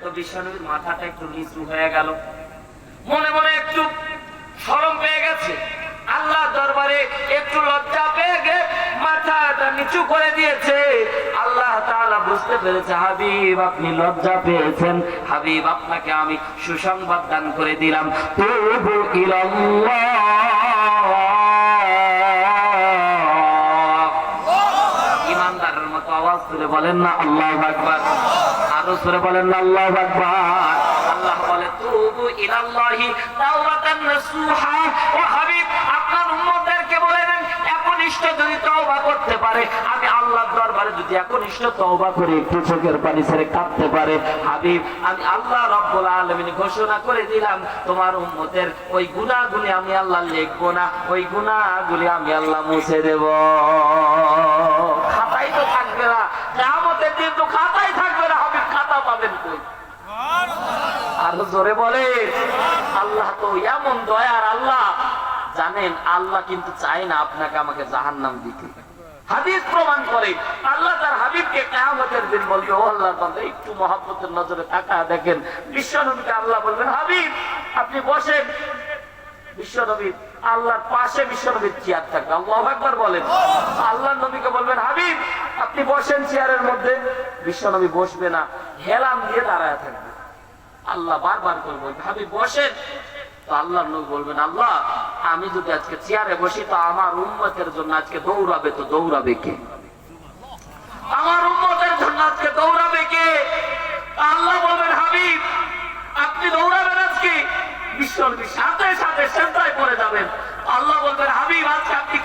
তো মাথাটা একটু নিচু হয়ে গেল। মনে মনে একটু শরম পেয়ে গেছে। আল্লাহ দরবারে একটু লজ্জা পেয়ে গে মাথাটা নিচু করে দিয়েছে। হাবিব আপনাকে আমি সুসংবাদ দান করে দিলাম। ইমানদারের মতো আওয়াজ তুলে বলেন না, আল্লাহ আকবার। আরও বলেন, আল্লাহ আকবার। আল্লাহ বলে, তুবু ইলাল্লাহি তাওবাতান নাসুহা। ও হাবিব, আপনার উম্মতদেরকে বলে দেন, একনিষ্ঠ যদি তওবা করতে পারে, আমি আল্লাহর দরবারে যদি একনিষ্ঠ তওবা করে, একটু চোখের পানি ছেড়ে কাঁদতে পারে। হাবিব, আমি আল্লাহ রব্বুল আলামিন ঘোষণা করে দিলাম, তোমার উম্মতের ওই গুনাহগুলি আমি আল্লাহ লিখব না, ওই গুনাহগুলি আমি আল্লাহ মুছে দেব খাতাই তো থাকবে না কিয়ামতের দিন তো খাতাই থাকবে না হাবিব খাতা পাবেন কই আরও জোরে বলে, আল্লাহ তো এমন দয়ার আল্লাহ। জানেন, আল্লাহ কিন্তু চায় না আপনাকে আমাকে জাহান্নাম দিতে। হাদিস প্রমাণ করে, আল্লাহ তার হাবিবকে কেয়ামতের দিন বলবে, ও আল্লাহ বান্দা, একটু মহাব্বতের নজরে তাকায় দেখেন। বিশ্বনবীকে আল্লাহ বলবেন, হাবিব, আপনি বসেন। বিশ্বনবী, আল্লাহর পাশে বিশ্বনবীর চেয়ার থাকবে। আল্লাহ একবার বলেন। আল্লাহ নবীকে বলবেন, হাবিব, আপনি বসেন চেয়ারের মধ্যে। বিশ্বনবী বসবে না হেলাম দিয়ে দাঁড়ায় থাকবে। আল্লাহ বারবার করে বলবে হাবিব বসেন। তো আল্লাহ নবী বলবেন, আল্লাহ, আমি যদি আজকে চেয়ারে বসি, তো আমার উম্মতের জন্য আজকে দৌড়াবে তো দৌড়াবে কে? আমার উম্মতের জন্য আজকে দৌড়াবে কে? আল্লাহ বলবেন, হাবিব, আপনি দৌড়াবেন আজকে। বিশ্বনবী সাথে সাথে সেন্টায় পড়ে যাবেন। আল্লাহ বলবেন, হাবিব, আজকে আপনি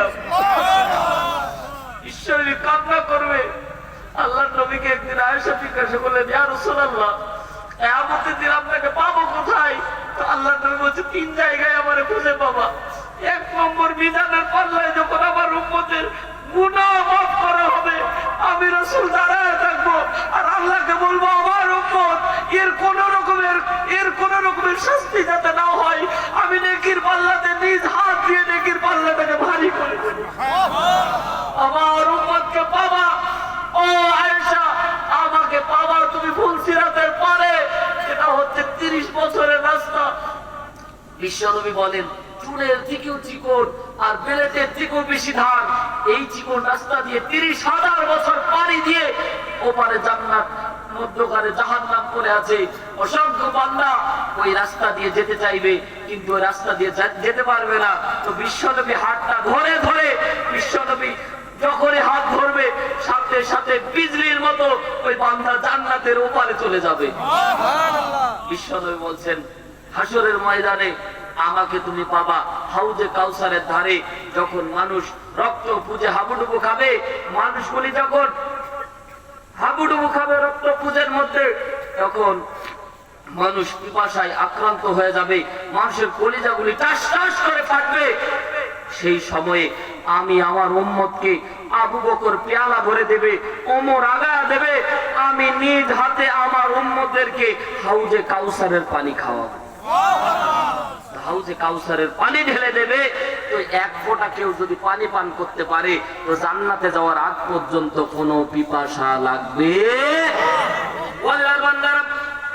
দিলাম কান্না করবে, আল্লাহ নবীকে একদিন আয়েশা জিজ্ঞাসা করলেন, ইয়া রাসূলুল্লাহ, কিয়ামতের দিন আপনাকে পাবো কোথায়? তো আল্লাহ নবী বলছে, তিন জায়গায় আমারে খুঁজে পাবা। এক নম্বর মিজানের পাল্লায় যখন আমার উম্মতের আমি রাসূল থাকব আর আল্লাহকে বলব, আমার উম্মত, এর কোন এর কোন রকমের শাস্তি যাতে না হয়, আমি নেকির পাল্লাতে নিজ হাত দিয়ে নেকির দেবো আমার উম্মতকে পাবা। ও আয়েশা, আমাকে পাবা, তুমি ফুলসিরাতের পারে। এটা হচ্ছে তিরিশ বছরের রাস্তা। বিশ্বনবী বলেন, চুলের থেকেও চিকন আর বেলেটের থেকেও বেশি ধান। এই চিকন রাস্তা দিয়ে তিরিশ হাজার বছর পাড়ি দিয়ে ওপারে জান্নাত মধ্যকারে জাহান নাম করে আছে। অসংখ্য বান্দা ওই রাস্তা দিয়ে যেতে চাইবে কিন্তু ওই রাস্তা দিয়ে যেতে পারবে না। তো বিশ্বনবী হাতটা ধরে ধরে বিশ্বনবী যখনই হাত ধরবে সাথে সাথে বিজলির মতো ওই বান্দা জান্নাতের ওপারে চলে যাবে। বিশ্বনবী বলছেন হাসরের ময়দানে আমাকে তুমি পাবা। হাউজে কাউসারের ধারে যখন মানুষ রক্ত পুজে হাবুডুবু খাবে মানুষগুলি যখন হাবুডুবু খাবে রক্ত পুজের মধ্যে তখন মানুষ পিপাসায় আক্রান্ত হয়ে যাবে, মানুষের কলিজাগুলি টাস টাস করে ফাটবে। সেই সময়ে আমি আমার উম্মতকে আবু বকর পেয়ালা ভরে দেবে, ওমর আগা দেবে, আমি নিজ হাতে আমার উম্মতদেরকে হাউজে কাউসারের পানি খাওয়াবো। হাউজে কাউসারের পানি ঢেলে দেবে, তো এক ফোঁটা কেউ যদি পানি পান করতে পারে, তো জান্নাতে যাওয়ার আগ পর্যন্ত কোনো পিপাসা লাগবে?